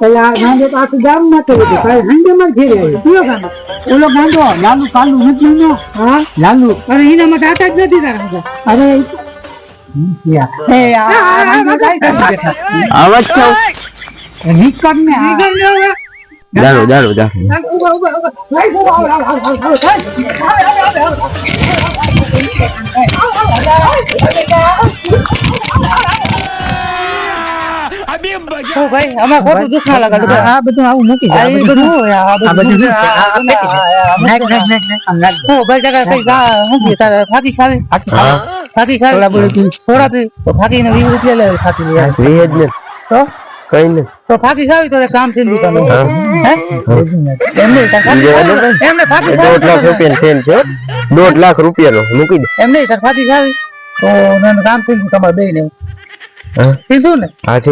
એટલે આ ગાંડો તો આખું ગામમાં તો હતું કાલે હાંજે માં ઘેરે આવ્યો કયો ગાંડો ઓલો ગાંડો લાલુ કાલુ નથી નો હા લાલુ અરે એના માટે આટા જ નથી તારા. અરે એ આ- કરી બેઠા. આવાજ છો નીકળ ને આ. દારૂ દારૂ દારૂ ઊભા. ભાઈ, આમાં ખોટું દુઃખ ના લગાડો આ બધું આવું મૂકી દે આ બધું આ બધું ઓ ભાઈ જગા કઈ ગા મૂકી તારે ફાકી ખાવે? ફાકી ખાવે? થોડા બોલે થોડા પી તો. ફાકી ને 20 રૂપિયા લે ફાકી લે. 20 જ ને તો? કઈ ને તો ફાકી ખાવી તો કામ થઈ ગયું તમે હે? એમને એમને ફાકી દોઢ લાખ રૂપિયા ફેન છે હો. દોઢ લાખ રૂપિયા નો મૂકી દે. એમને સર ફાકી ખાવી? તો નાનું કામ થઈ ગયું તમારે બે ને કીધું ને. હા છે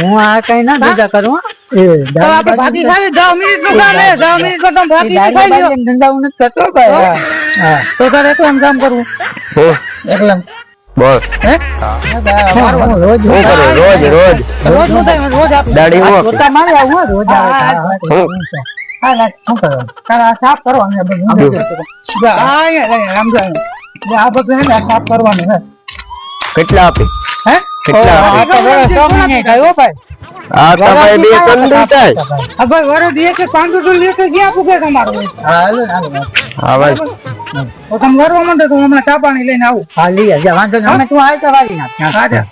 હું આ કઈ ના ભેગા કરું એ ભાગી ખાવી 10 મિનિટનું કામ 10 મિનિટનું ભાગી ખાઈ ધંધા હું કરતો તો તારે એકલા કામ કરવું? એકલા. બોલ હે? રોજ રોજ રોજ. રોજ રોજ પોતા મારે આવું રોજ આવે. સાફ કરવાનું આ બધું સાફ કરવાનું હે કેટલા આપે હે કેટલા આ તો ભાઈ બે કંદુ થાય આ ભાઈ વરદ એક પાંદુ તો લેકે ગયા પૂકે તમારો હા હાલો હા ભાઈ ઓ તમ વરવા મંડે તો હમણાં ચા પાણી લઈને આવું હા લઈ જા વાંધો ન અમે તું આય તો વાળી નાખ હા જા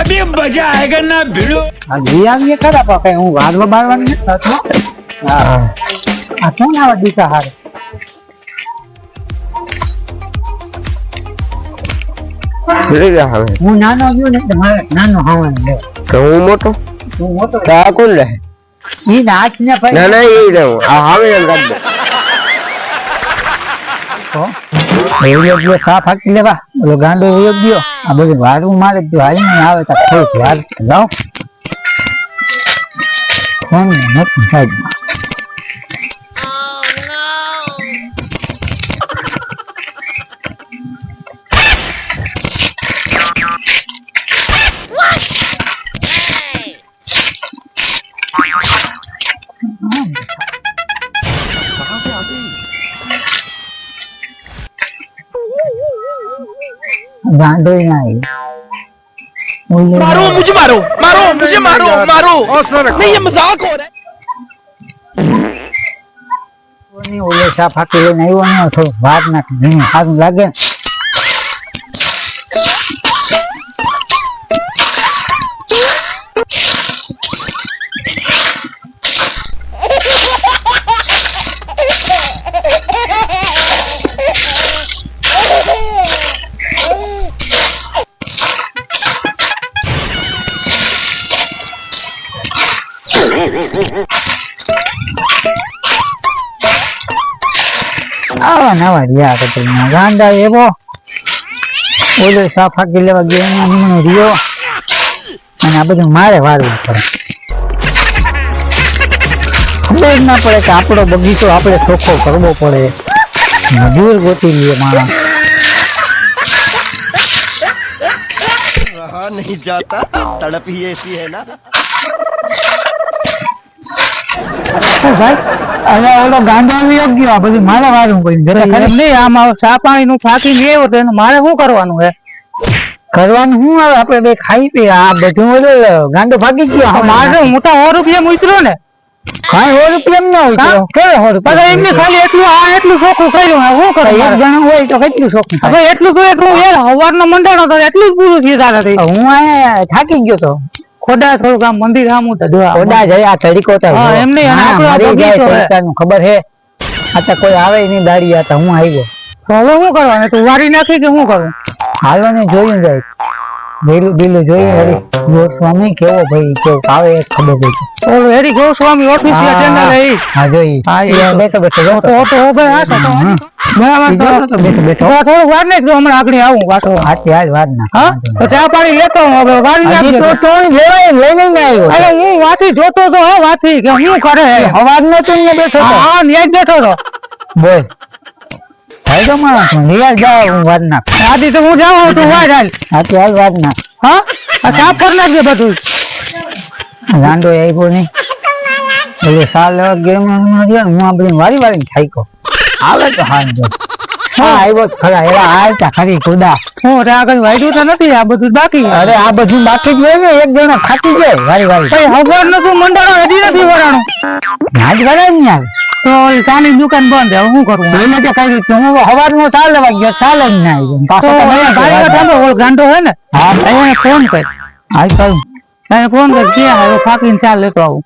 અભી મજા આયેગા ના ભીડો હા લઈ આવીએ ખરા પાકા હું વાદવા બારવાની નથી થતો હા આ કોણ આવા દીકા હારે ભૂલી હવે હું નાનો ગયો ને એટલે નાનો હવાનું લે તો હું મોટો? હું મોટો તો આ કોણ રહે? ઈ નાચ ને ભાઈ ના ના એ રહું. આ હવે એમ કાઢ દે એવડો ગયો સાફ હાકી લેવા. ઓલો ગાંડો એવડો ગયો. આ બધું વારવું મારે જો હાલી ને આવે તો થોડુંક વાર. લાવ ફોન નથી સાઈડમાં ગાંડો ના આવ્યો मारो मुझे मारो मारो मुझे मारो मारो नहीं ये मजाक हो रहा है ઓની ઓલે સાફ હાકી લઈને આવ્યો ને થોડુંક વાર નાખી ધીમે સારું લાગે આવા નવા રહ્યા કરતો ને ગાંડા એવો ઓલો સાફ હાકી લેવા ગયો એનો નીમણો રહ્યો અને આ બધું મારે વારવું પડે ખબર જ ના પડે કે આપણો બગીચો આપણે ચોખ્ખો કરવો પડે મજૂર ગોતી લઈએ માણસ रहा नहीं जाता तड़प ही ऐसी है ना ઓ ભાઈ? ઓલો ગાંડો આવી બધું મારે વારવું પડ્યું ઘરે નહીં આમાં ચા પાણી નું ફાકી લેવો તો મારે શું કરવાનું હે? કરવાનું શું હવે આપણે બે ખાઈ પી. આ બધું ગાંડો ભાગી ગયો. મારે મોટા સો રૂપિયા મૂચરો ને. કાંઈ સો રૂપિયા ના હોય કેવે સો રૂપિયા? એમને ખાલી એટલું આ એટલું ચોખ્ખું કર્યું. શું કરે એક જણ હોય તો કેટલું ચોખ્ખું હવે એટલું તો એટલું યાર હવારનો મંડાણો તો એટલું જ પૂરું થયું તારાથી હું આ થાકી ગયો તો. ખોડા થોડુંક આમ મંદિર આમ તો ખોડા જાય આ તરીકો તો હા એમ નહીં આ બગીચો હે. ખબર હે આતા કોઈ આવે નહીં દાડી આતા હું આવ્યો. તો હવે શું કરવાનું? તું વારી નાખી કે શું કરું? હાલો ને જોયું જાય ભીલું ભીલું જોયું હરી ગોસ્વામી કેવો ભાઈ કેવો આવે એ ખબર પડી. ઓલો હરી ગોસ્વામી ઓફિસિયલ ચેનલ હે હા જોઈ. હા એ બેઠો બેઠો જો તો તો ભાઈ આ તો બરાબર તો. બેઠો બેઠો. થોડું વાર ને તો હમણાં આગળ આવું પાછો હાથી આજ વાર ના. હા? તો ચા પાણી લેતો હું હવે વારી નાખજો તો તો લેવાય લઈને આવ્યો અરે હું વાથી જોતો તો હા વાથી કે હું કરે? અવાજ ન તું ને બેઠો હા ન્યાજ બેઠો તો બોલ. ભાઈ તો માણસ નિયાર જાવ હું વાત ના આદી તો હું જાઉં તું વાર હાલ. હાથી હાલ વાત ના. હા? આ સાફ કરી નાખજે બધું. ગાંડો આવ્યો નહીં. એટલે સાલ ગેમ હું આ બધી વારી વારી થાઈકો આવે તો હાંજો. હા આવ્યો ખરા એવા હાલતા ખરી ખુદા. હું આગળ વાયડું તો નથી આ બધું બાકી. અરે આ બધું બાકી જ હોય ને એક જણા થાકી જાય વારી વારી. કઈ મંડાણો હજી નથી વરાણું. ના જ વરાય ને યાર. તો ચાની દુકાન બંધ હવે શું કરું? એને તે કહી દીધું હું હવારનું ચાલે વાગ્યો ચાલે જ ના આવ્યો પાછો ભાઈ સાંભળો ઓલો ગાંડો હોય ને હા. એને ફોન કર. એને ફોન કર કે હવે ફાકીને ચાલ લેતો આવું.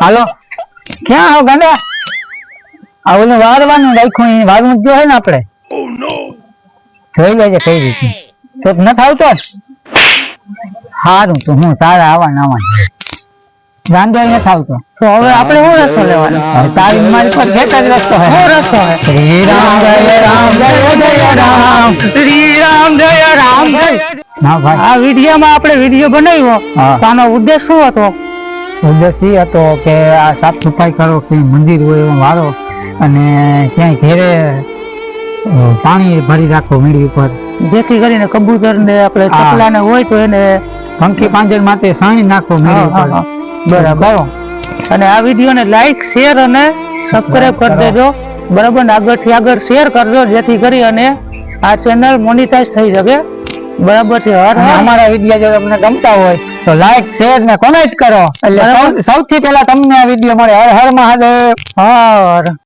હાલો. ક્યાં આવો ગાંડા? આ ઓલું વારવાનું રાખ્યું એ વારવું જ હોય ને આપણે. જોઈ લેજે કઈ રીતે. તો ન આવતો સારું તો હું તારા આવવાના આવવાનું ગાંધો નથી આવતો તો હવે આપણે શું રસ્તો લેવાનો? તારી મારી પર જે જ રસ્તો હે શું રસ્તો હે શ્રી રામ જય રામ જય જય રામ. શ્રી રામ જય રામ જય. ના ભાઈ આ વિડીયોમાં આપણે વીડિયો બનાવ્યો. તો આનો ઉદ્દેશ શું હતો? ઉદ્દેશ એ હતો કે આ સાફ સફાઈ કરો કે મંદિર હોય એવો વારો અને ક્યાંય ઘેરે પાણી ભરી રાખો મીડી ઉપર. જેથી કરીને કબૂતર ને આપણે ચકલા ને હોય તો એને પંખી પાંજર માટે સાણી નાખો મીડી ઉપર. બરાબર. અને આ વીડિયો ને લાઈક શેર અને સબસ્ક્રાઇબ કરી દેજો. બરાબર? ને આગળથી આગળ શેર કરજો જેથી કરી અને આ ચેનલ મોનિટાઈઝ થઈ શકે બરાબર છે? હર અમારા વીડિયો જો તમને ગમતા હોય તો લાઈક શેર ને કોમેન્ટ કરો. એટલે સૌથી પહેલા તમને આ વીડિયો મળે. હર હર મહાદેવ. હર.